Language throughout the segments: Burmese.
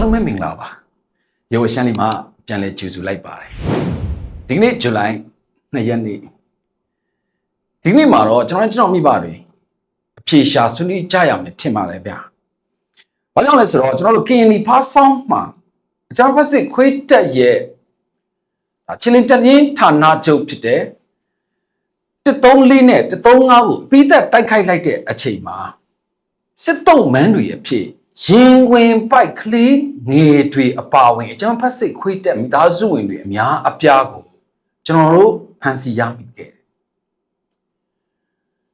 အားလုံးပဲမင်္ဂလာပါရေဝရှမ်းလေးမှာပြန်လဲကြိုဆိုလိုက်ပါတယ်ဒီကနေ့ဇူလိုင်2ရက်နေ့ဒီနေ့မှာတော့ကျွန်တော်ကျွန်တော်မိဘတွေအဖြေရှာဆွေးနွေးကြရမယ်ထင်ပါတယ်ဗျာဘာကြောင့်လဲဆိုတော့ကျွန်တော်တို့ KNY ဖားဆောင်မှာအကြမ်းဖက်စစ်ခွေးတက်ရဲ့ဒါချင်းလင်းတက်င်းဌာနချုပ်ဖြစ်တဲ့134နဲ့135ကိုပြီးသက်တိုက်ခိုက်လိုက်တဲ့အချိန်မှာစစ်တုံးမန်းတွေအဖြစ် ရင်ဝင်ပိုက်ကလေးငယ်တွေအပါဝင်အကြမ်းဖက်စစ်ခွေးတက်မိသားစုဝင်တွေအများအပြားကိုကျွန်တော်တို့ဖန်စီရမိခဲ့တယ်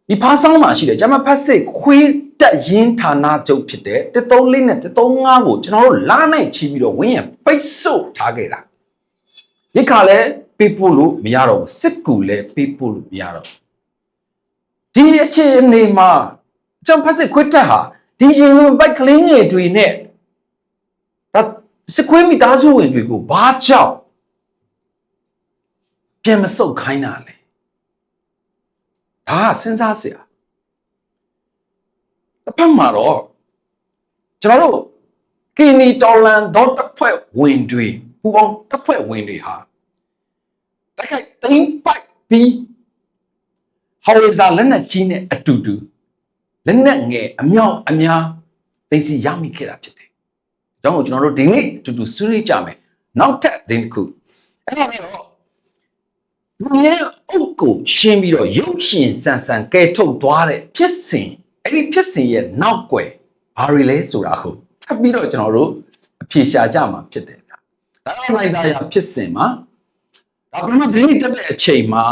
ဒီဖားဆောင်မှာရှိတဲ့ဂျမဖက်စစ်ခွေးတက်ရင်ဌာနချုပ်ဖြစ်တဲ့134နဲ့135ကိုကျွန်တော်တို့လာနိုင်ချီပြီးတော့ဝင်းရပိတ်ဆို့ထားခဲ့တာဒီခါလဲပေးပို့လို့မရတော့ဘူးစစ်ကူလည်းပေးပို့လို့မရတော့ဘူးဒီအခြေအနေမှာဂျမဖက်စစ်ခွေးတက်ဟာ ဒီရင်ဝင်ပိုက်ကလေးငယ်တွေနဲ့ဒါစစ်ခွေးမိသားစုဝင်တွေကိုဘာကြောင့်ပြန်မဆုတ်ခိုင်းတာလဲဒါကစဉ်းစားစရာတစ်ဖက်မှာတော့ကျွန်တော်တို့ကီနီတော်လန်တော့တစ်ဖွဲ့ဝင်တွေပူပေါင်းတစ်ဖွဲ့ဝင်တွေဟာတိုက်ခိုက်သိမ်းပိုက်ပြီးဟော်ရီဇာလက်နက်ကြီးနဲ့အတူတူ လက်နက်ငယ်အမြောက်အများသိစီရမိခဲ့တာဖြစ်တယ်။ဒါကြောင့်ကျွန်တော်တို့ဒီနေ့အတူတူဆွေးနွေးကြမယ်။နောက်ထပ်ဒီတစ်ခုအဲ့ဒါနဲ့တော့လူရဲ့အုပ်ကိုရှင်းပြီးတော့ရုပ်ရှင်ဆန်ဆန်ကဲထုတ်သွားတဲ့ဖြစ်စဉ်အဲ့ဒီဖြစ်စဉ်ရဲ့နောက်ွယ်ဘာတွေလဲဆိုတာကိုထပ်ပြီးတော့ကျွန်တော်တို့အဖြေရှာကြမှာဖြစ်တယ်ဗျာဒါတော့နိုင်သားရဖြစ်စဉ်မှာဒါပထမဒီနေ့တက်တဲ့အချိန်မှာ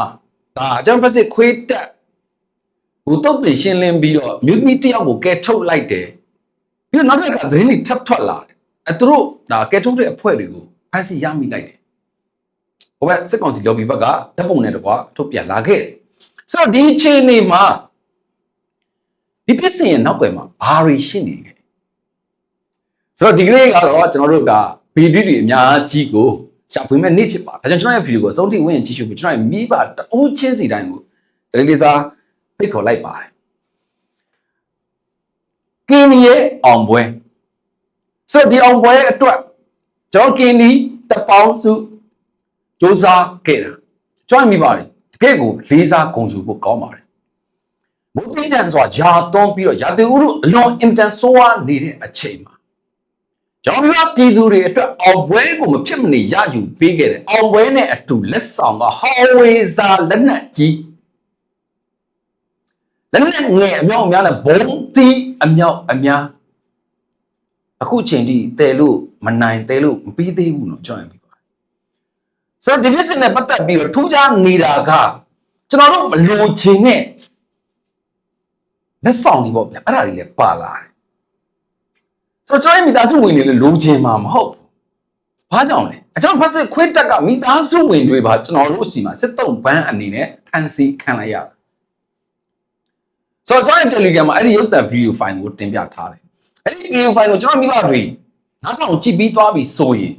ဒါအကြံဖက်စစ်ခွေးတက် ဟိုတုတ်တင်ရှင်းလင်းပြီးတော့မြို့သမီးတယောက်ကိုကဲထုတ်လိုက်တယ်ပြီးတော့နောက်တစ်ခါသတင်းတွေထပ်ထွက်လာတယ်အဲသူတို့ဒါကဲထုတ်တဲ့အဖွဲ့တွေကိုဖမ်းဆီးရမိလိုက်တယ်ဟိုဘက်စစ်ကောင်စီ lobby ဘက်ကဓာတ်ပုံနဲ့တကွာထုတ်ပြန်လာခဲ့တယ်ဆိုတော့ဒီအချိန်နေမှာဒီပြစ်စင်ရဲ့နောက်ွယ်မှာဘာတွေရှိနေလဲဆိုတော့ဒီကနေ့ကတော့ကျွန်တော်တို့ကဗီဒီယိုတွေအများကြီးကိုရှာဖွေမဲ့နေ့ဖြစ်ပါဒါကြောင့်ကျွန်တော်ရဲ့ဗီဒီယိုကိုအဆုံးထိဝင်ကြည့်ရှုပြီးကျွန်တော်ရဲ့မိဘတအိုးချင်းစီတိုင်းကိုဒလီစာ ဖိတ်ခေါ်လိုက်ပါတယ်ကင်းနီရဲ့အောင်ပွဲဆိုတော့ဒီအောင်ပွဲအတွက်ကျွန်တော်ကင်းနီတပေါင်းစုစူးစမ်းခဲ့တာကျွန်တော်မိပါတယ်တကယ့်ကိုလေးစားဂုဏ်ယူဖို့ကောင်းပါတယ်မုတ်တင်တန်ဆိုတာယာသွန်းပြီးတော့ရာတေဥရုအလွန်အင်တန်ဆိုးဝါးနေတဲ့အချိန်မှာကျွန်တော်ပြောပြည်သူတွေအတွက်အောင်ပွဲကိုမဖြစ်မနေရယူပေးခဲ့တယ်အောင်ပွဲနဲ့အတူလက်ဆောင်ကဟော်ဝေဇာလက်နက်ကြီး လက်နက်ငယ်အမြောက်အများနဲ့ဘုံတီးအမြောက်အများအခုချိန်ထိတဲလို့မနိုင်တဲလို့မပြီးသေးဘူးနော်ကြောက်ရင်ပြီးပါတယ်ဆိုတော့ဒီ business နဲ့ပတ်သက်ပြီးတော့ထူးခြားနေတာကကျွန်တော်တို့မလိုချင်တဲ့လက်ဆောင်တွေပေါ့ဗျအဲ့ဒါတွေလည်းပါလာတယ်ဆိုတော့ကျွန်တော်ရဲ့မိသားစုဝင်တွေလည်းလိုချင်မှာမဟုတ်ဘူးဘာကြောင့်လဲအကြောင်းဖက်စစ်ခွေးတက်ကမိသားစုဝင်တွေပါကျွန်တော်တို့စီမှာစစ်တုံးဘန်းအနေနဲ့ဖန်စီခံလိုက်ရတာ ဆိုတော့ကျွန်တော်ရဲ့ Telegram မှာအဲ့ဒီရုပ်သံ video file ကိုတင်ပြထားတယ်အဲ့ဒီ video file ကိုကျွန်တော်မိဘတွေနားထောင်ကြည့်ပြီးသွားပြီဆိုရင်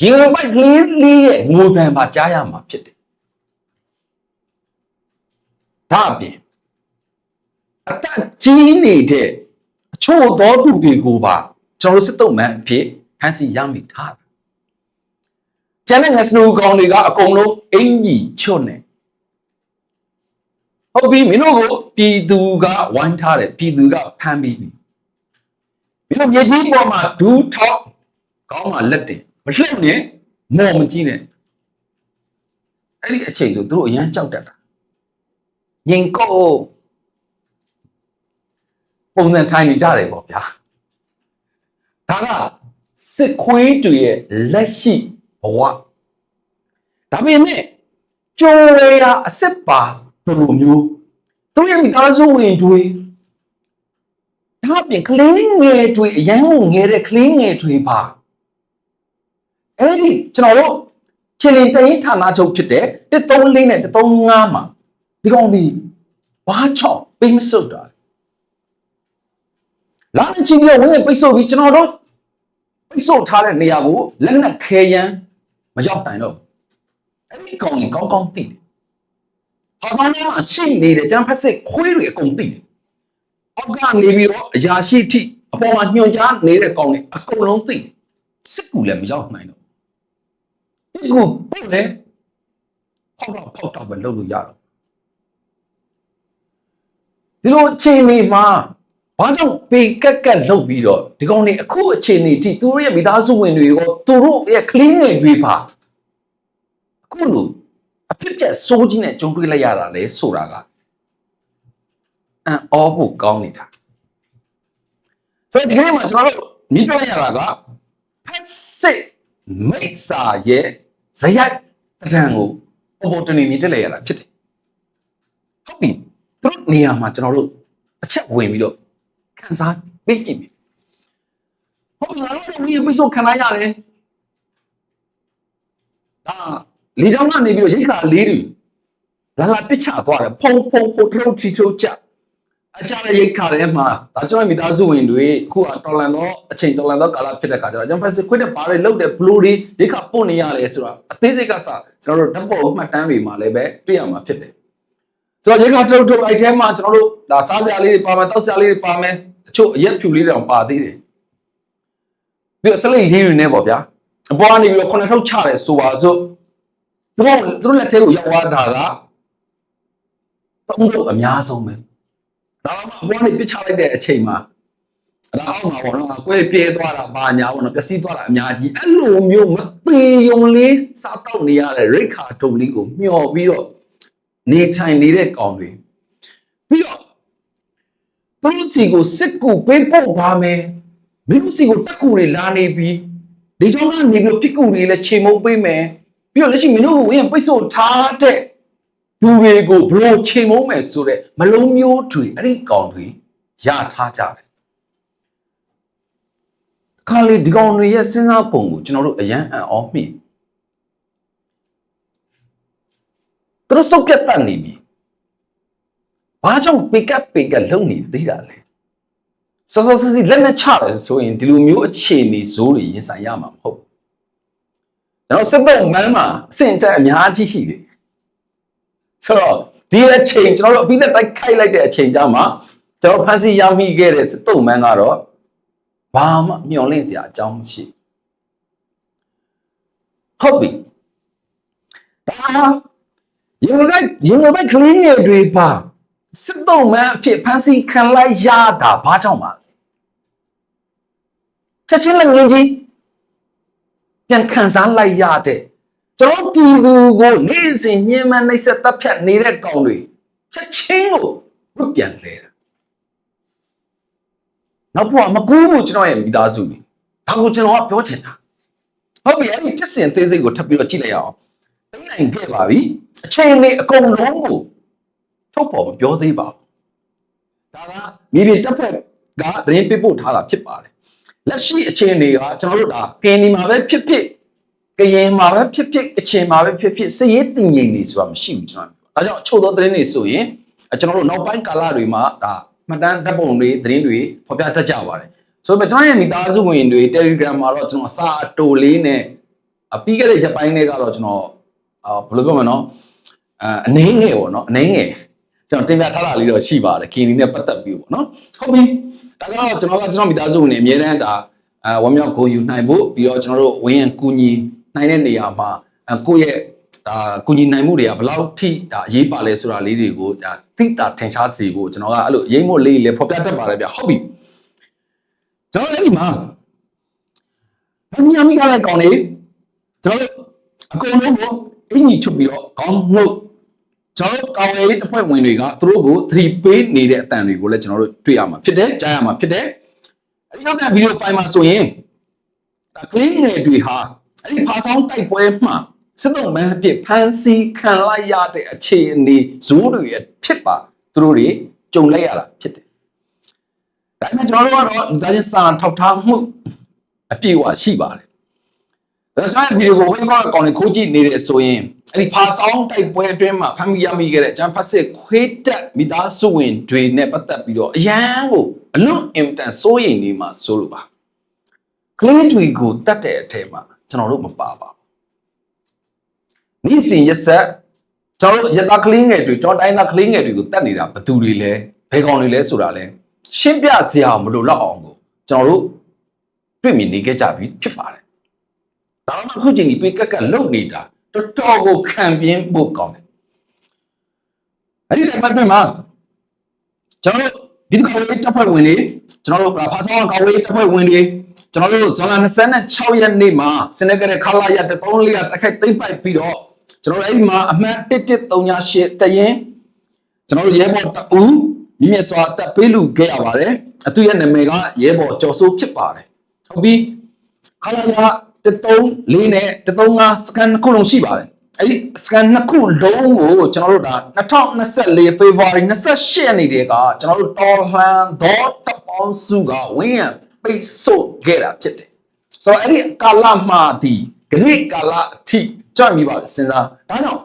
ရေပိုက်ကလေးလေးရဲ့ငိုပံပါကြားရမှာဖြစ်တယ်ဒါအပြင်အသက်ကြီးနေတဲ့အချို့သောသူတွေကိုပါကျွန်တော်တို့စစ်တုံးမှန်အဖြစ်ဖန်စီရမိထားတယ်ကျန်တဲ့ငစနူကောင်တွေကအကုန်လုံးအင်ကြီးချွတ်နေ ဟုတ်ပြီမင်းတို့ကိုပြည်သူကဝိုင်းထားတယ်ပြည်သူကဖမ်းပြီးပြီမင်းတို့မြေကြီးပေါ်မှာဒူးထောက်ကောင်းမှလက်တင်မလှည့်နဲ့မော်မကြည့်နဲ့အဲ့ဒီအချိန်ဆိုသူတို့အရန်ကြောက်တတ်တာငင်ကိုပုံစံထိုင်နေကြတယ်ပေါ့ဗျာဒါကစစ်ခွေးတွေရဲ့လက်ရှိဘဝဒါပေမဲ့ကြိုးရအစစ်ပါ သူလိုမျိုးသူရဲ့မိသားစုဝင်တွေဒါအပြင်ကလေးငယ်တွေအရန်ကိုငယ်တဲ့ကလေးငယ်တွေပါအဲ့ဒီကျွန်တော်တို့ချင်းလင်တိုင်းဌာနချုပ်ဖြစ်တဲ့134နဲ့135မှာဒီကောင်ဒီဘာချောက်ပိမစုတ်တာလာမချီပြီးဝင်းပိတ်ဆို့ပြီးကျွန်တော်တို့ပိတ်ဆို့ထားတဲ့နေရာကိုလက်နက်ခဲယမ်းမရောက်နိုင်တော့အဲ့ဒီကောင်ကြီးကောင်းကောင်းသိတယ် ဘာမှလည်းရှိနေတဲ့ကျန်ဖက်စစ်ခွေးတွေအကုန်သိတယ်အောက်ကနေပြီးတော့အရာရှိထိအပေါ်မှာညွှန်ကြားနေတဲ့ကောင်တွေအကုန်လုံးသိတယ်စစ်ကူလည်းမရောက်နိုင်တော့စစ်ကူပို့လေဖောက်တော့ဖောက်တော့ပဲလုပ်လို့ရတော့ဒီလိုအခြေအနေမှာဘာကြောင့်ပေကက်ကက်လုပ်ပြီးတော့ဒီကောင်တွေအခုအခြေအနေထိသူတို့ရဲ့မိသားစုဝင်တွေရောသူတို့ရဲ့ကလေးငယ်တွေပါအခုလိုအ ဖြစ်ပြက်စိုးကြီးနဲ့ကြုံတွေ့လိုက်ရတာလဲဆိုတာကအံ့ဩဖို့ကောင်းနေတာဆိုတော့ဒီကနေ့မှာကျွန်တော်တို့မြင်တွေ့ရတာကဖက်စစ်မိတ်စာရဲ့ဇယက်တံကိုပေါ်ပေါ်တင်နေမြင်တက်လိုက်ရတာဖြစ်တယ်ဟုတ်ပြီသူတို့နေရာမှာကျွန်တော်တို့အချက်ဝင်ပြီးတော့ခန်းစားပေးကြည့်မယ်ဟုတ်ပြီငါတို့ကဝီပိစုခံရရတယ်ဒါ လေကြောင်းကနေပြီးတော့ရိတ်ခါလေးတွေလာလာပစ်ချသွားတယ်ဖုံဖုံဖုံထုံထီထုံချအကြတဲ့ရိတ်ခါထဲမှာဒါကျွန်တော်မိသားစုဝင်တွေခုကတော်လန်တော့အချိန်တော်လန်တော့ကာလဖြစ်တဲ့ခါကျတော့ကျွန်တော်ဖက်စစ်ခွတ်တဲ့ဘာတွေလုတ်တဲ့ဘလူးတွေရိတ်ခါပို့နေရတယ်ဆိုတာအသေးစိတ်ကစကျွန်တော်တို့ဓာတ်ပေါ်မှတ်တမ်းတွေမှာလည်းပဲတွေ့ရမှာဖြစ်တယ်ဆိုတော့ရိတ်ခါထုံထုံအဲ့ထဲမှာကျွန်တော်တို့ဒါစားစရာလေးတွေပါမယ်တောက်စရာလေးတွေပါမယ်အချို့အရက်ဖြူလေးတွေတောင်ပါသေးတယ်ပြီးတော့စလိတ်လေးတွေနဲ့ပေါ့ဗျာအပေါ်ကနေပြီးတော့ခုနှစ်ထုတ်ချတယ်ဆိုပါစို့ သူတို့သူတို့လက်ထဲကိုရောက်သွားတာကသုံးလို့အများဆုံးပဲဒါမှအပေါ်ကနေပစ်ချလိုက်တဲ့အချိန်မှာဒါအောက်မှာပေါ့နော်ကွဲပြဲသွားတာဘာညာပေါ့နော်ပျက်စီးသွားတာအများကြီးအဲ့လိုမျိုးမသေးုံလေးစားတော့နေရတဲ့ရိတ်ခါထုံလေးကိုမျောပြီးတော့နေထိုင်နေတဲ့ကောင်တွေပြီးတော့သူတို့စီကိုစစ်ကူပေးပို့ပါမယ်မင်းတို့စီကိုတက်ကူတွေလာနေပြီးဒီကြောင့်ကနေပြီးတော့ပြစ်ကူတွေလည်းချိန်မုံပေးမယ် ပြီးတော့လက်ရှိမင်းတို့ကိုဝင်ပိတ်ဆို့ထားတဲ့သူတွေကိုဘလို့ချိန်မုံမယ်ဆိုတဲ့မလုံးမျိုးတွေအဲ့ဒီကောင်တွေရထားကြတယ်ခါလေဒီကောင်တွေရဲ့စဉ်းစားပုံကိုကျွန်တော်တို့အရန်အံ့ဩမိသူတို့စုပ်ပြတ်တတ်နေပြီဘာကြောင့်ပိကပ်ပိကပ်လုံနေသေးတာလဲစောစောစီစီလက်နဲ့ချတယ်ဆိုရင်ဒီလိုမျိုးအခြေအနေဇိုးတွေရင်ဆိုင်ရမှာမဟုတ်ကျွ န်တော်စက်တော့မန်းမှာအဆင့်တက်အများကြီးရှိတယ်ဆိုတော့ဒီအချိန်ကျွန်တော်တို့အပြီးသက်တိုက်ခိုက်လိုက်တဲ့အချိန်ကြမှာကျွန်တော်ဖန်စီရမိခဲ့တဲ့စက်တော့မန်းကတော့ဘာမှမျောလင့်စရာအကြောင်းမရှိဟုတ်ပြီဒါရင်ငိုက်ရင်ငိုက်ကလေးငယ်တွေပါစစ်တုံးမန်းအဖြစ်ဖန်စီခံလိုက်ရတာဘာကြောင့်ပါလဲချက်ချင်းလည်းငင်းကြီး ပြန်ခံစားလိုက်ရတဲ့ကျွန်တော်ပြည်သူကိုနေ့စဉ်ညှဉ်းပန်းနှိပ်စက်တပ်ဖြတ်နေတဲ့ကောင်တွေချက်ချင်းကိုဝတ်ပြန်လဲတာနောက်ဘဝမကူးဘူးကျွန်တော်ရဲ့မိသားစုတွေဒါကိုကျွန်တော်ကပြောချင်တာဟုတ်ပြီအဲ့ဒီဖြစ်စဉ်သေးစိတ်ကိုထပ်ပြီးတော့ကြည့်လိုက်ရအောင်သိနိုင်ခဲ့ပါပြီအချိန်လေးအကုန်လုံးကိုထုတ်ပေါ်မပြောသေးပါဘူးဒါကမြေပြင်တက်ဖက်ကသတင်းပေးပို့ထားတာဖြစ်ပါတယ် လက်ရှိအချိန်တွေကကျွန်တော်တို့ဒါကင်နီမှာပဲဖြစ်ဖြစ်ကရင်မှာပဲဖြစ်ဖြစ်အချိန်မှာပဲဖြစ်ဖြစ်စည်ရေးတင်ငိမ်နေဆိုတာမရှိဘူးကျွန်တော်ဒါကြောင့်အချို့သောသတင်းတွေဆိုရင်ကျွန်တော်တို့နောက်ပိုင်းကာလတွေမှာဒါမှတ်တမ်းဓာတ်ပုံတွေသတင်းတွေဖော်ပြတတ်ကြပါတယ်ဆိုတော့ကျွန်တော်ရဲ့မိသားစုဝင်တွေ Telegram မှာတော့ကျွန်တော်အစာအတိုလေးနဲ့အပြီးခဲ့တဲ့ရက်ပိုင်းတွေကတော့ကျွန်တော်အာဘယ်လိုပြောမလဲနော်အာအနှင်းငယ်ပေါ့နော်အနှင်းငယ် ကျွန်တော်တင်ပြထားတာလေးတော့ရှိပါတယ်ကင်းဒီနဲ့ပတ်သက်ပြီးပေါ့နော်ဟုတ်ပြီဒါကတော့ကျွန်တော်ကကျွန်တော်မိသားစုဝင်တွေအများတန်းဒါအာဝမ်းမြောက်ကိုယူနိုင်ဖို့ပြီးတော့ကျွန်တော်တို့ဝင်းရန်ကူညီနိုင်တဲ့နေရာမှာကိုယ့်ရဲ့ဒါကူညီနိုင်မှုတွေကဘယ်လောက်ထိဒါအရေးပါလဲဆိုတာလေးတွေကိုဒါသိတာထင်ရှားစေဖို့ကျွန်တော်ကအဲ့လိုရိမ့်မို့လေးလေးဖော်ပြတတ်ပါတယ်ဗျဟုတ်ပြီကျွန်တော်အဲ့ဒီမှာဘယ်ညမိခလိုက်ကောင်းနေကျွန်တော်အကုန်လုံးကိုအင်ကြီးချုပ်ပြီးတော့ခေါင်းမှုတ် ကျွန်တော်ကောင်းရေးတစ်ဖွဲ့ဝင်တွေကသူတို့ကို3ပေးနေတဲ့အတန်တွေကိုလည်းကျွန်တော်တို့တွေ့ရမှာဖြစ်တယ်ကြားရမှာဖြစ်တယ်အဲဒီနောက်ကဗီဒီယိုဖိုင်မှာဆိုရင်ဒါ clean ငယ်တွေဟာအဲ့ဒီဖာဆောင်တိုက်ပွဲမှာစစ်တုံးမန်းအဖြစ်ဖန်စီခံလိုက်ရတဲ့အခြေအနေဇိုးတွေရဖြစ်ပါသူတို့တွေကြုံလိုက်ရတာဖြစ်တယ်ဒါပေမဲ့ကျွန်တော်တို့ကတော့လူသားချင်းစာထောက်ထားမှုအပြည့်အဝရှိပါတယ် ဒါကြောင့်ဗီဒီယိုကိုဝင်ကောင်းလေးခိုးကြည့်နေတယ်ဆိုရင်အဲ့ဒီဖာဆောင်တိုက်ပွဲအတွင်းမှာဖမ်းမိရမိခဲ့တဲ့ကျန်ဖတ်စစ်ခွေးတက်မိသားစုဝင်တွေနဲ့ပတ်သက်ပြီးတော့အရန်ကိုအလွန်အင်တန်စိုးရိမ်နေမှာဆိုလိုပါကလေးတွေကိုတတ်တဲ့အထက်မှာကျွန်တော်တို့မပါပါဘူးနေ့စဉ်ရက်ဆက်ကျွန်တော်တို့ရသားကလေးငယ်တွေကျွန်တော်တိုင်းသားကလေးငယ်တွေကိုတတ်နေတာဘယ်သူတွေလဲဘယ်ကောင်တွေလဲဆိုတာလဲရှင်းပြစရာမလိုတော့အောင်ကိုကျွန်တော်တို့တွေ့မြင်နေခဲ့ကြပြီဖြစ်ပါတယ် ဒါမှအခုချိန်ဒီပေးကက်ကက်လုတ်နေတာတော်တော်ကိုခံပြင်းဖို့ကောင်းတယ်အဲ့ဒီတိုင်းမှာပြင်မှာကျွန်တော်တို့ဒီကောင်လေးတပ်ဖွဲ့ဝင်တွေကျွန်တော်တို့ဖားဆောင်ကောင်လေးတပ်ဖွဲ့ဝင်တွေကျွန်တော်တို့ဇွန်လ26ရက်နေ့မှာစနေကတဲ့ခလာရတဲ့3လေးတက်ခိုက်သိမ့်ပိုက်ပြီးတော့ကျွန်တော်တို့အဲ့ဒီမှာအမှန်1138တရင်ကျွန်တော်တို့ရဲဘော်တအူးမြင့်မြတ်စွာတပ်ပေးလူခဲ့ရပါတယ်အတူရဲ့နာမည်ကရဲဘော်ကျော်စိုးဖြစ်ပါတယ်ဟုတ်ပြီခလာရ 134နဲ့135စကန်နှစ်ခုလုံးရှိပါတယ်အဲ့ဒီစကန်နှစ်ခုလုံးကိုကျွန်တော်တို့ဒါ2024 February 28ရက်နေ့တည်းကကျွန်တော်တို့ Tottenham ဒေါ်တပေါင်းစုကဝင်းရံပိတ်ဆို့ခဲ့တာဖြစ်တယ်ဆိုတော့အဲ့ဒီကာလမှာဒီဂရိကာလအထိကြောက်မိပါလေစဉ်းစားဒါကြောင့်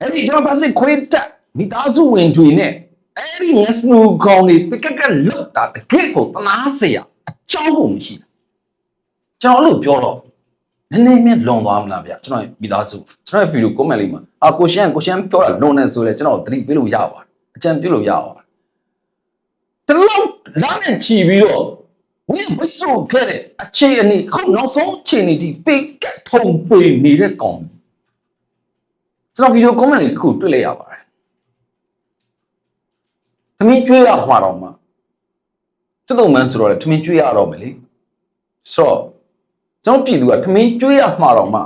အဲ့ဒီကျွန်တော်ပါစစ်ခွေးတက်မိသားစုဝင်တွေနဲ့အဲ့ဒီငါစနူကောင်တွေပကက်ကလောက်တာတကယ့်ကိုတနာစရာအကြောင်းကိုမရှိဘူး ကျွန်တော်အဲ့လိုပြောတော့နည်းနည်းမြလွန်သွားမလားဗျကျွန်တော်မိသားစုကျွန်တော်ဗီဒီယို comment လေးမှာအာကိုရှန်ကိုရှန်ပြောတာလွန်နေဆိုလဲကျွန်တော်သတိပေးလို့ရပါတယ်အကြံပြုလို့ရပါတယ်တလုံးလာနဲ့ချီပြီးတော့ဝင်းဝစ်ဆိုခဲ့တဲ့အခြေအနေခုနောက်ဆုံးအခြေအနေဒီပိတ်ကတ်ထုံပွေနေတဲ့ကောင်ကျွန်တော်ဗီဒီယို comment လေးတစ်ခုတွေ့လိုက်ရပါတယ်သမင်းကျွေးရမှာတော့မှစက်တုံမန်းဆိုတော့လေသမင်းကျွေးရတော့မယ်လေဆိုတော့ ကျွန်တော်ပြည်သူကသမင်းကျွေးရမှာတော့မှ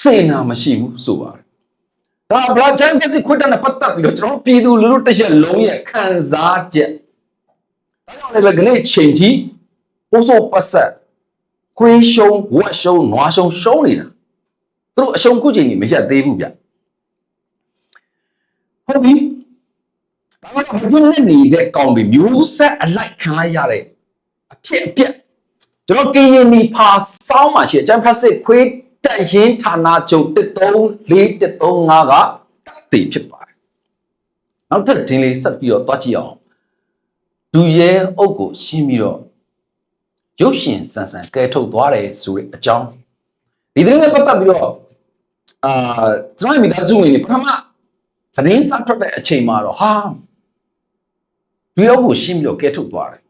စေနာမရှိဘူးဆိုပါတယ်ဒါဘလာချန်ကစီခွတ်တဲ့ပတ်သက်ပြီးတော့ကျွန်တော်ပြည်သူလူထုတစ်ရက်လုံးရဲ့ခံစားချက်ဒါကြောင့်လည်းခနေ့ချိန်ထိပိုးဆိုးပတ်ဆက်ခွေးရှုံးဝက်ရှုံးနွားရှုံးရှုံးနေတာသူတို့အရှုံးခုချိန်ကြီးမရက်သေးဘူးဗျဟုတ်ပြီဒါမှမဟုတ်မင်းနေတဲ့ကောင်တွေမျိုးဆက်အလိုက်ခံလိုက်ရတဲ့အဖြစ်အပျက် ကျွန်တော်ကရင်နီဖာစောင်းမှာရှိအကျန်းဖက်စစ်ခွေးတက်ရင်ဌာနချုပ်134 135ကတက်တည်ဖြစ်ပါတယ်နောက်ထပ်ဒင်းလေးဆက်ပြီးတော့တွားကြည့်အောင်ဒူရဲအုပ်ကိုရှင်းပြီးတော့ရုပ်ရှင်ဆန်ဆန်ကဲထုတ်သွားတယ်ဆိုတဲ့အကြောင်းဒီသတင်းနဲ့ပတ်သက်ပြီးတော့အာကျွန်တော်မိသားစုဝင်တွေပထမသတင်းစထွက်တဲ့အချိန်မှာတော့ဟာဒူရဲအုပ်ကိုရှင်းပြီးတော့ကဲထုတ်သွားတယ်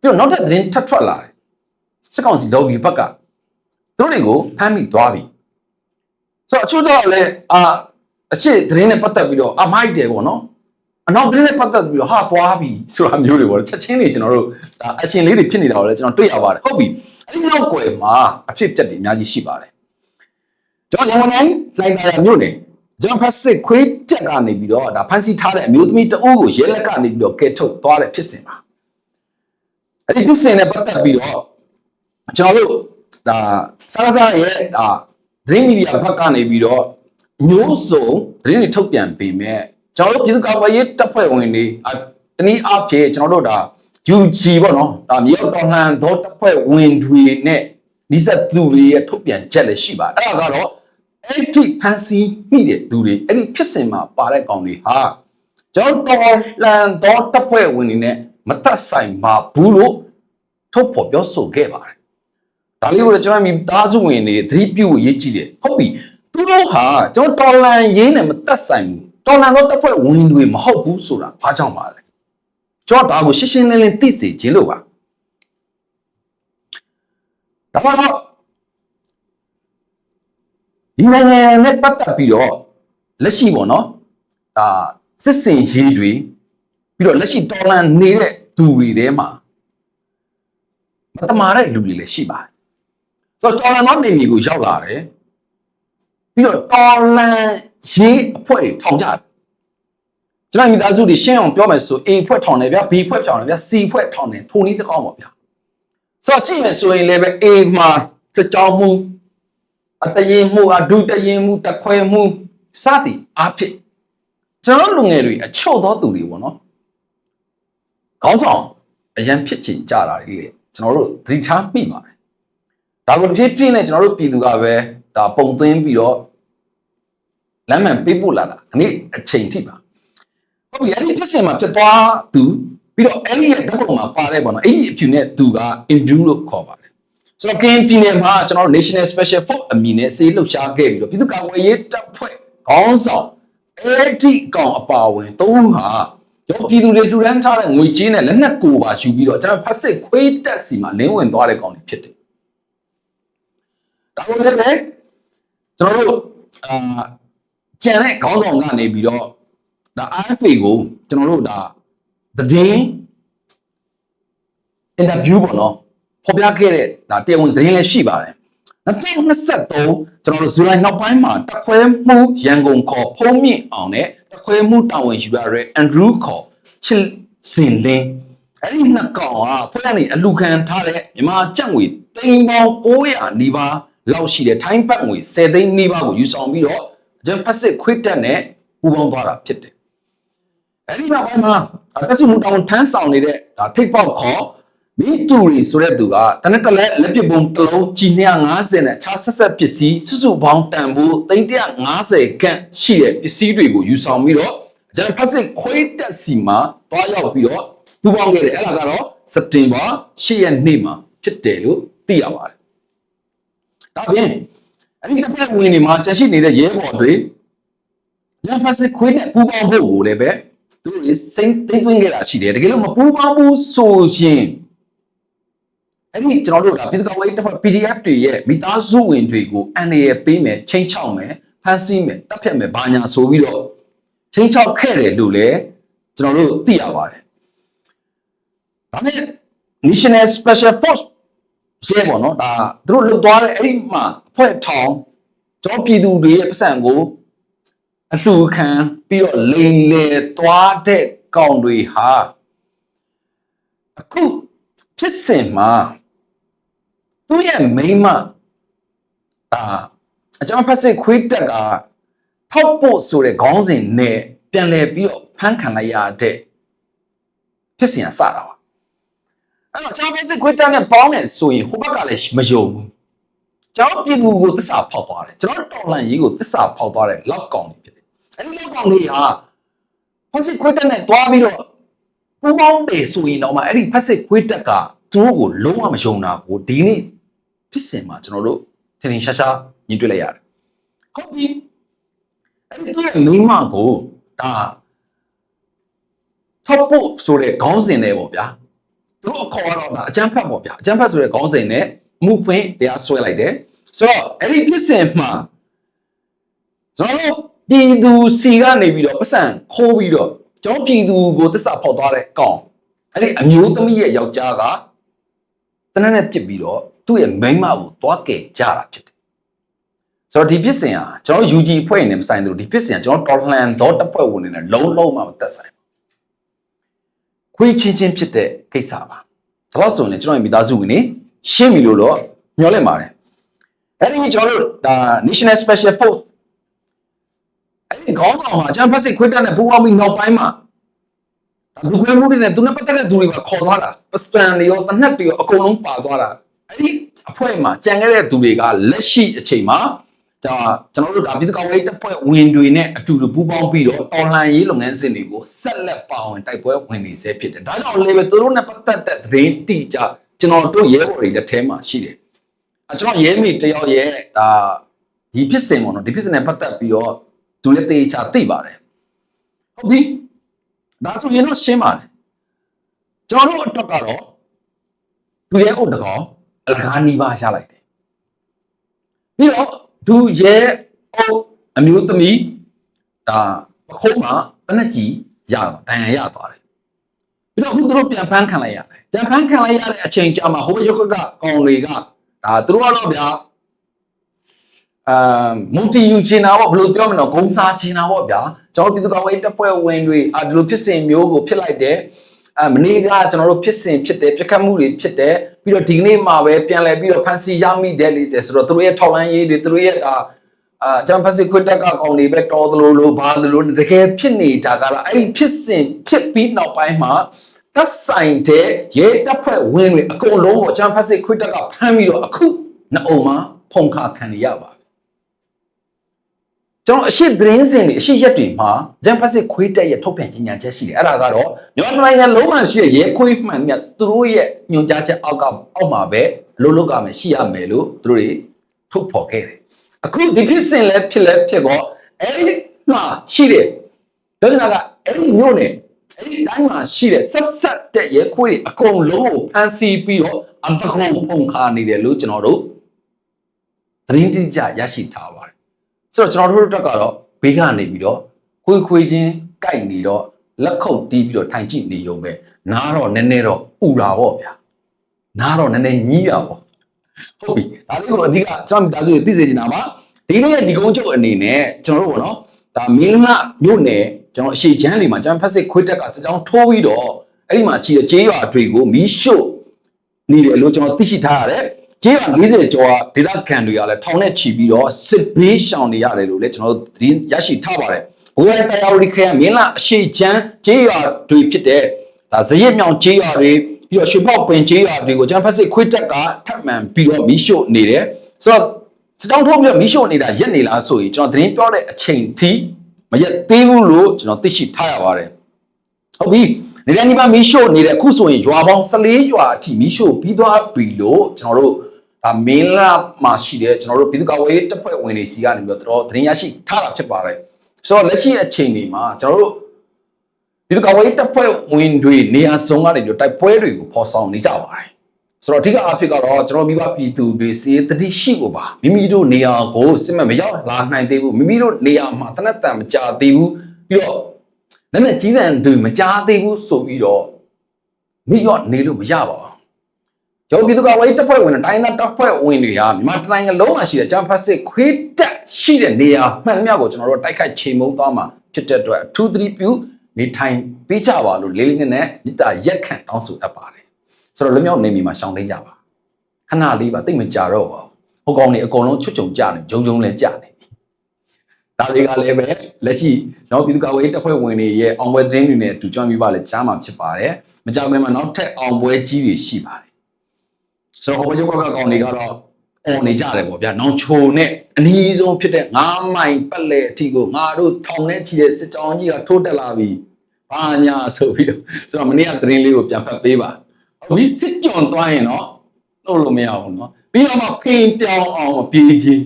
ပြီးတော့နောက်ထပ်သတင်းထပ်ထွက်လာတယ် စစ်ကောင်စီလော်ဘီဘက်ကသူတို့တွေကိုဖမ်းမိသွားပြီဆိုတော့အချို့တော့လည်းအာအရှိသတင်းနဲ့ပတ်သက်ပြီးတော့အမိုက်တယ်ပေါ့နော်အနောက်သတင်းနဲ့ပတ်သက်ပြီးတော့ဟာသွားပြီဆိုတာမျိုးတွေပေါ့ချက်ချင်းတွေကျွန်တော်တို့ဒါအရှင်လေးတွေဖြစ်နေတာကိုလည်းကျွန်တော်တွေ့ရပါတယ်ဟုတ်ပြီအဲ့ဒီနောက်ွယ်မှာအဖြစ်ပြက်တွေအများကြီးရှိပါတယ်ကျွန်တော်ရန်ကုန်တိုင်းလိုင်သာယာမြို့နယ်ကျွန်တော်ဖက်စစ်ခွေးတက်ကနေပြီးတော့ဒါဖန်စီထားတဲ့အမျိုးသမီးတအုပ်ကိုရဲလက်ကနေပြီးတော့ကဲထုတ်သွားတဲ့ဖြစ်စဉ်ပါအဲ့ဒီဖြစ်စဉ်နဲ့ပတ်သက်ပြီးတော့ ကျွန်တော်တို့ဒါစကားစားရဲ့ဒါ dream media ဘက်ကနေပြီးတော့မျိုးစုံသတင်းတွေထုတ်ပြန်ပေးမယ်ကျွန်တော်တို့ပြည်သူ့ကာကွယ်ရေးတပ်ဖွဲ့ဝင်တွေတနည်းအားဖြင့်ကျွန်တော်တို့ဒါ UG ပေါ့နော်ဒါမြေတော်တော်လှန်သောတပ်ဖွဲ့ဝင်တွေနဲ့နိစက်သူတွေရဲ့ထုတ်ပြန်ချက်လည်းရှိပါတယ်အဲ့ဒါကတော့အဲ့ဒီဖန်စီမိတဲ့သူတွေအဲ့ဒီဖြစ်စဉ်မှာပါတဲ့ကောင်တွေဟာကျွန်တော်တော်လှန်သောတပ်ဖွဲ့ဝင်တွေနဲ့မသက်ဆိုင်ပါဘူးလို့ထုတ်ဖော်ပြောဆိုခဲ့ပါတယ် ဒါလေးကိုလည်းကျွန်တော်မိသားစုဝင်တွေသတိပြုဖို့ရေးကြည့်တယ်ဟုတ်ပြီသူတို့ဟာကျွန်တော်တော်လန်ရင်းနဲ့မသက်ဆိုင်ဘူးတော်လန်တော့တပ်ဖွဲ့ဝင်တွေမဟုတ်ဘူးဆိုတာဘာကြောင့်ပါလဲကျွန်တော်ဒါကိုရှင်းရှင်းလင်းလင်းသိစေခြင်းလို့ပါဒါမှတော့ဒီနိုင်ငံနဲ့ပတ်သက်ပြီးတော့လက်ရှိပေါ့နော်ဒါစစ်စင်ရေးတွေပြီးတော့လက်ရှိတော်လန်နေတဲ့သူတွေထဲမှာမတမာတဲ့လူတွေလည်းရှိပါတယ် ဆိုတော့တော်လန်တော့နေမီကိုရောက်လာတယ်ပြီးတော့တော်လန်ရေးအဖွဲ့တွေထောင်ကြတယ်ကျွန်တော်မိသားစုတွေရှင်းအောင်ပြောမယ်ဆို A ဖွဲ့ထောင်တယ်ဗျာ B ဖွဲ့ထောင်တယ်ဗျာ C ဖွဲ့ထောင်တယ်ထိုနည်းတစ်ကောင်းပါဗျာဆိုတော့ကြည့်မယ်ဆိုရင်လည်းပဲ A မှာစကြောင်းမှုအတရင်မှုအဒုတရင်မှုတခွဲမှုစသည်အဖြစ်ကျွန်တော်လူငယ်တွေအချို့သောသူတွေပေါ့နော်ခေါင်းဆောင်အရန်ဖြစ်ချင်ကြတာလေကျွန်တော်တို့သတိထားမိပါတယ် ဒါကိုတစ်ဖြည်းဖြည်းနဲ့ကျွန်တော်တို့ပြည်သူကပဲဒါပုံသွင်းပြီးတော့လမ်းမှန်ပေးပို့လာတာဒီနေ့အချိန်ထိပါဟုတ်ပြီအဲ့ဒီဖြစ်စဉ်မှာဖြစ်သွားသူပြီးတော့အဲ့ဒီရဲ့ဓာတ်ပုံမှာပါတယ်ပေါ့နော်အဲ့ဒီအဖြူနဲ့သူက Indu လို့ခေါ်ပါတယ်ဆိုတော့ကင်းပြည်နယ်မှာကျွန်တော်တို့ National Special Force အမည်နဲ့စေလှုပ်ရှားခဲ့ပြီးတော့ပြည်သူ့ကာကွယ်ရေးတပ်ဖွဲ့ခေါင်းဆောင်အဲ့ဒီကောင်အပါဝင်သုံးဟာရောပြည်သူတွေလှူဒန်းထားတဲ့ငွေကြေးနဲ့လက်နက်ကိုပါယူပြီးတော့ကျွန်တော်ဖက်စစ်ခွေးတက်စီမှာလင်းဝင်သွားတဲ့ကောင်တွေဖြစ်တယ် ဒါကိုလည်းပဲကျွန်တော်တို့အာကြံတဲ့ခေါင်းဆောင်ကနေပြီးတော့ဒါ RFA ကိုကျွန်တော်တို့ဒါသတင်းအင်တာဗျူးပေါ့နော်ဖော်ပြခဲ့တဲ့ဒါတရားဝင်သတင်းလည်းရှိပါတယ်2023ကျွန်တော်တို့ဇူလိုင်နောက်ပိုင်းမှာတက်ခွဲမှုရန်ကုန်ခေါ်ဖုံးမြင့်အောင်နဲ့တက်ခွဲမှုတာဝန်ယူရတဲ့အန်ဒရူးခေါ်ချစ်စင်လင်းအဲ့ဒီနှစ်ကောင်ကဖွဲ့ကနေအလူခံထားတဲ့မြန်မာကျပ်ငွေသိန်းပေါင်း900နီးပါး လောက်ရှိတဲ့ထိုင်းဘတ်ငွေ10သိန်းနီးပါးကိုယူဆောင်ပြီးတော့ဂျမ်ဖက်စစ်ခွေးတက်နဲ့ပူးပေါင်းသွားတာဖြစ်တယ်အဲ့ဒီနောက်ပိုင်းမှာတက်စုမှုတောင်ထမ်းဆောင်နေတဲ့ဒါထိတ်ပေါက်ခေါ်မိတူရီဆိုတဲ့သူကတနက်တလဲလက်ပစ်ပုံတစ်လုံးကြီး150နဲ့အခြားဆက်ဆက်ပစ္စည်းစုစုပေါင်းတန်ဖိုး350ခန့်ရှိတဲ့ပစ္စည်းတွေကိုယူဆောင်ပြီးတော့ဂျန်ဖက်စစ်ခွေးတက်စီမှာတွားရောက်ပြီးတော့ပူပေါင်းခဲ့တယ်အဲ့ဒါကတော့စက်တင်ဘာ10ရက်နေ့မှာဖြစ်တယ်လို့သိရပါတယ် ဒါပြင်အဲ့ဒီတစ်ဖက်ဝင်နေမှာချက်ရှိနေတဲ့ရဲဘော်တွေဂျန်ဖက်စစ်ခွေးနဲ့ပူပေါင်းဖို့ကိုလည်းပဲသူတို့စိတ်သိမ့်သွင်းခဲ့တာရှိတယ်တကယ်လို့မပူပေါင်းဘူးဆိုရင်အဲ့ဒီကျွန်တော်တို့ဒါပြည်သူ့ကော်မတီတစ်ဖက် PDF တွေရဲ့မိသားစုဝင်တွေကိုအန်ရပေးမယ်ချိန်ချောက်မယ်ဖမ်းဆီးမယ်တပ်ဖြတ်မယ်ဘာညာဆိုပြီးတော့ချိန်ချောက်ခဲ့တယ်လို့လည်းကျွန်တော်တို့သိရပါတယ်ဒါနဲ့ National Special Force ရဲပေါ့နော်ဒါသူတို့လွတ်သွားတဲ့အဲ့ဒီမှာဖွဲ့ထောင်ကျွန်တော်ပြည်သူတွေရဲ့ပတ်စံကိုအလှူခံပြီးတော့လိန်လေသွားတဲ့ကောင်တွေဟာအခုဖြစ်စဉ်မှာသူ့ရဲ့မိန်းမအာအကြောင်းဖက်စစ်ခွေးတက်ကထောက်ဖို့ဆိုတဲ့ခေါင်းစဉ်နဲ့ပြန်လဲပြီးတော့ဖမ်းခံလိုက်ရတဲ့ဖြစ်စဉ်ကစတာပါ အဲ့တော့ကျွန်တော် basic ခွေးတက်နဲ့ပေါင်းတယ်ဆိုရင်ဟိုဘက်ကလည်းမယုံဘူးကျွန်တော်ပြည်သူကိုသစ္စာဖောက်သွားတယ်ကျွန်တော်တော်လှန်ရေးကိုသစ္စာဖောက်သွားတယ်လောက်ကောင်ဖြစ်တယ်အဲ့ဒီလောက်ကောင်လေးဟာ basic ခွေးတက်နဲ့တွားပြီးတော့ပူပေါင်းတယ်ဆိုရင်တော့မှအဲ့ဒီ basic ခွေးတက်ကသူတို့ကိုလုံးဝမယုံတာကိုဒီနေ့ဖြစ်စင်မှာကျွန်တော်တို့ထင်ထင်ရှားရှားမြင်တွေ့လိုက်ရတယ်ဟုတ်ပြီအဲ့ဒီသူရဲ့မိန်းမကိုဒါထောက်ဖို့ဆိုတဲ့ခေါင်းစဉ်နဲ့ပေါ့ဗျာ သူတို့အခေါ်ကတော့ဒါအကျန်းဖတ်ပေါ့ဗျာအကျန်းဖတ်ဆိုတဲ့ခေါင်းစဉ်နဲ့မှုပွင့်တရားဆွဲလိုက်တယ်ဆိုတော့အဲ့ဒီဖြစ်စဉ်မှာကျွန်တော်တို့ပြည်သူစီကနေပြီးတော့ပတ်စံခိုးပြီးတော့ကျွန်တော်ပြည်သူကိုတစ္ဆာဖောက်သွားတဲ့ကောင်အဲ့ဒီအမျိုးသမီးရဲ့ယောက်ျားကတနက်နဲ့ပြစ်ပြီးတော့သူ့ရဲ့မိန်းမကိုတွားကဲကြတာဖြစ်တယ်ဆိုတော့ဒီဖြစ်စဉ်ဟာကျွန်တော် UG ဖွဲ့နေမဆိုင်ဘူးဒီဖြစ်စဉ်ကကျွန်တော်တော်လှန်တော့တပ်ဖွဲ့ဝင်နေတယ်လုံးလုံးမှမသက်ဆိုင် ခွေးချင်းချင်းဖြစ်တဲ့ကိစ္စပါဒါဆိုရင်ကျွန်တော်မိသားစုဝင်နေရှင်းပြီလို့တော့ညှော်လင့်ပါတယ်အဲ့ဒီကျွန်တော်တို့ဒါ National Special Force အဲ့ဒီခေါင်းဆောင်ဟာဂျမ်ဖက်စစ်ခွေးတက်နဲ့ပူးပေါင်းပြီးနောက်ပိုင်းမှာလူခွဲမှုတွေနဲ့သူနဲ့ပတ်သက်တဲ့သူတွေပါခေါ်သွားတာပစပန်တွေရောတနက်တွေရောအကုန်လုံးပါသွားတာအဲ့ဒီအဖွဲ့မှာကြံခဲ့တဲ့သူတွေကလက်ရှိအချိန်မှာ ဒါကျွန်တော်တို့ဒါပြည်သူ့ကောင်ရေးတပ်ဖွဲ့ဝင်တွေနဲ့အတူတူပူးပေါင်းပြီးတော့တော်လှန်ရေးလုပ်ငန်းစဉ်တွေကိုဆက်လက်ပါဝင်တိုက်ပွဲဝင်နေစေဖြစ်တယ်ဒါကြောင့်လေပဲသူတို့နဲ့ပတ်သက်တဲ့သတင်းတိကျကျွန်တော်တို့ရဲဘော်တွေလက်ထဲမှာရှိတယ်အကျွန်တော်ရဲမိတယောက်ရဲ့ဒါဒီဖြစ်စဉ်ပေါ့နော်ဒီဖြစ်စဉ်နဲ့ပတ်သက်ပြီးတော့သူလည်းတေချာသိပါတယ်ဟုတ်ပြီဒါဆိုရင်တော့ရှင်းပါတယ်ကျွန်တော်တို့အတွက်ကတော့သူရဲ့အုတ်တကောင်အလကားနီးပါးရလိုက်တယ်ပြီးတော့ သူရဲ့အုတ်အမျိုးသမီးဒါပခုံးမှာတနက်ကြီးရတော့တန်ရရသွားတယ်ပြီးတော့အခုသူတို့ပြန်ဖမ်းခံလိုက်ရတယ်ပြန်ဖမ်းခံလိုက်ရတဲ့အချိန်ကြာမှာဟိုဘက်ရုပ်ကကကောင်တွေကဒါသူတို့ကတော့ဗျာအာမူတီယူချင်တာပေါ့ဘယ်လိုပြောမလဲဂုံစားချင်တာပေါ့ဗျာကျွန်တော်ပြည်သူ့ကောင်ရေးတပ်ဖွဲ့ဝင်တွေအာဒီလိုဖြစ်စဉ်မျိုးကိုဖြစ်လိုက်တယ်အမနေ့ကကျွန်တော်တို့ဖြစ်စဉ်ဖြစ်တယ်ပြက်ခတ်မှုတွေဖြစ်တယ် ပြီးတော့ဒီကနေ့မှာပဲပြန်လဲပြီးတော့ဖန်စီရမိတယ်လေတဲ့ဆိုတော့သူတို့ရဲ့ထောက်လန်းရေးတွေသူတို့ရဲ့အာအာဂျမ်ဖက်စစ်ခွတ်တက်ကကောင်တွေပဲတော်သလိုလိုဘာသလိုတကယ်ဖြစ်နေတာကလားအဲ့ဒီဖြစ်စဉ်ဖြစ်ပြီးနောက်ပိုင်းမှာသက်ဆိုင်တဲ့ရဲတပ်ဖွဲ့ဝင်တွေအကုန်လုံးကိုဂျမ်ဖက်စစ်ခွတ်တက်ကဖမ်းပြီးတော့အခုနှစ်အုံမှာဖုန်ခါခံရပါ ကျွန်တော်အရှိသတင်းစင်တွေအရှိရက်တွေမှာဂျမ်ဖက်စစ်ခွေးတက်ရဲ့ထုတ်ပြန်ကြေညာချက်ရှိတယ်အဲ့ဒါကတော့မြန်မာနိုင်ငံလုံးမှာရှိတဲ့ရဲခွေးမှန်မြတ်သူတို့ရဲ့ညွှန်ကြားချက်အောက်ကအောက်မှာပဲလုံးလုံးကမယ်ရှိရမယ်လို့သူတို့တွေထုတ်ဖော်ခဲ့တယ်အခုဒီဖြစ်စဉ်လဲဖြစ်လဲဖြစ်တော့အဲ့ဒီမှာရှိတယ်ပြောချင်တာကအဲ့ဒီမျိုးနဲ့အဲ့ဒီတိုင်းမှာရှိတဲ့ဆက်ဆက်တဲ့ရဲခွေးတွေအကုန်လုံးကိုဖမ်းဆီးပြီးတော့အတကုံပုံခါနေတယ်လို့ကျွန်တော်တို့သတင်းတိကျရရှိထားပါတယ် ဆိုတော့ကျွန်တော်တို့တက်ကတော့ဘေးကနေပြီးတော့ခွေးခွေးချင်းကြိုက်နေတော့လက်ခုပ်တီးပြီးတော့ထိုင်ကြည့်နေရုံပဲနားတော့နည်းနည်းတော့ဥတာပေါ့ဗျာနားတော့နည်းနည်းညီးတာပေါ့ဟုတ်ပြီဒါလေးကိုအဓိကကျွန်တော်မိသားစုတွေသိစေချင်တာပါဒီနေ့ရဲ့ဒီကုန်းချုပ်အနေနဲ့ကျွန်တော်တို့ပေါ့နော်ဒါမင်းလာမြို့နယ်ကျွန်တော်အရှိချမ်းလေးမှာကျွန်တော်ဖက်စစ်ခွေးတက်ကစကြောင်းထိုးပြီးတော့အဲ့ဒီမှာချီတဲ့ကျေးရွာတွေကိုမီးရှို့နေတယ်လို့ကျွန်တော်သိရှိထားရတယ်။ ကျေးရွာ40ကျော်ကဒေသခံတွေကလည်းထောင်နဲ့ချီပြီးတော့စစ်ဘေးရှောင်နေရတယ်လို့လည်းကျွန်တော်တို့သတင်းရရှိထားပါတယ်။ဘိုးရဲတရားဝတီခရိုင်မင်းလာအရှိချမ်းကျေးရွာတွေဖြစ်တဲ့ဒါဇရက်မြောင်ကျေးရွာတွေပြီးတော့ရွှေပေါက်ပင်ကျေးရွာတွေကိုကျွန်တော်ဖက်စစ်ခွေးတက်ကထပ်မံပြီးတော့မီးရှို့နေတယ်။ဆိုတော့စတောင်းထိုးပြီးတော့မီးရှို့နေတာရက်နေလားဆိုရင်ကျွန်တော်သတင်းပြောတဲ့အချိန်ထိမရက်သေးဘူးလို့ကျွန်တော်သိရှိထားရပါတယ်။ဟုတ်ပြီနေရနီပါမီးရှို့နေတဲ့အခုဆိုရင်ရွာပေါင်း14ရွာအထိမီးရှို့ပြီးသွားပြီလို့ကျွန်တော်တို့ ဒါမင်းလာမှာရှိတဲ့ကျွန်တော်တို့ပြည်သူ့ကာကွယ်ရေးတပ်ဖွဲ့ဝင်တွေစီကနေပြီးတော့တော်သတင်းရရှိထားတာဖြစ်ပါတယ်ဆိုတော့လက်ရှိအချိန်တွေမှာကျွန်တော်တို့ပြည်သူ့ကာကွယ်ရေးတပ်ဖွဲ့ဝင်တွေနေရာစုံကနေပြီးတော့တိုက်ပွဲတွေကိုဖော်ဆောင်နေကြပါတယ်ဆိုတော့အဓိကအဖြစ်ကတော့ကျွန်တော်မိဘပြည်သူတွေစီတတိရှိဖို့ပါမိမိတို့နေရာကိုစစ်မှတ်မရောက်လာနိုင်သေးဘူးမိမိတို့နေရာမှာတနက်တန်မကြသေးဘူးပြီးတော့လက်နဲ့ကြီးတဲ့တွေမကြားသေးဘူးဆိုပြီးတော့မိရော့နေလို့မရပါဘူး ကျောင်းပြည်သူ့ကဝေးတပ်ဖွဲ့ဝင်တဲ့တိုင်းသားတပ်ဖွဲ့ဝင်တွေဟာမြန်မာတိုင်းနိုင်ငံလုံးမှာရှိတဲ့ဂျမ်ဖတ်စစ်ခွေးတက်ရှိတဲ့နေရာမှန်သမျှကိုကျွန်တော်တို့တိုက်ခိုက်ချိန်မုံသွားမှာဖြစ်တဲ့အတွက်အထူးသတိပြုနေထိုင်ပေးကြပါလို့လေးလေးနက်နက်မြစ်တာရက်ခံတောင်းဆိုအပ်ပါတယ်ဆိုတော့လွမြောက်နေမီမှာရှောင်လေးကြပါခဏလေးပါတိတ်မကြတော့ပါဘူးဟိုကောင်နေအကုန်လုံးချွတ်ချုံကြနေဂျုံဂျုံလဲကြနေပြီဒါတွေကလည်းပဲလက်ရှိကျွန်တော်ပြည်သူ့ကာကွယ်ရေးတပ်ဖွဲ့ဝင်တွေရဲ့အောင်ပွဲသတင်းတွေနဲ့အတူကြောင်းပြပါလဲကြားမှာဖြစ်ပါတယ်။မကြောက်ခင်မှာနောက်ထပ်အောင်ပွဲကြီးတွေရှိပါတယ်။ ဆိုတော့ဟောဘချုပ်ကကောင်တွေကတော့အော်နေကြတယ်ပေါ့ဗျာ။နောင်ချိုနဲ့အနည်းဆုံးဖြစ်တဲ့9မိုင်ပတ်လဲအထိကိုငါတို့ထောင်နဲ့ချီတဲ့စစ်ကြောင်းကြီးကထိုးတက်လာပြီ။ဘာညာဆိုပြီးတော့ဆိုတော့မနေ့ကသတင်းလေးကိုပြန်ဖတ်ပေးပါ။ဟုတ်ပြီစစ်ကြုံသွားရင်တော့လို့လို့မရဘူးเนาะ။ပြီးတော့မှဖိန်ပြောင်းအောင်ပြေးချင်း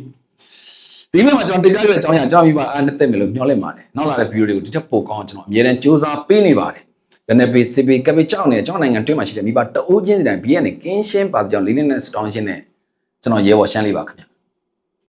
ဒီနေ့မှာကျွန်တော်တင်ပြခဲ့တဲ့အကြောင်းအရာအကြောင်းပြပါအားနဲ့တက်မယ်လို့မျှော်လင့်ပါတယ်။နောက်လာတဲ့ဗီဒီယိုတွေကိုဒီထက်ပိုကောင်းအောင်ကျွန်တော်အမြဲတမ်းစူးစမ်းပေးနေပါတယ်။ ဒါနဲ့ပေးစစ်ပေးကပ်ပေးကြောက်နေကျွန်တော်နိုင်ငံတွင်းမှာရှိတဲ့မိဘတအိုးချင်းစီတိုင်းဘီကနေကင်းရှင်းပါကြောင်လေးလေးနဲ့စတောင်းရှင်းနဲ့ကျွန်တော်ရဲဘော်ရှမ်းလေးပါခင်ဗျာ။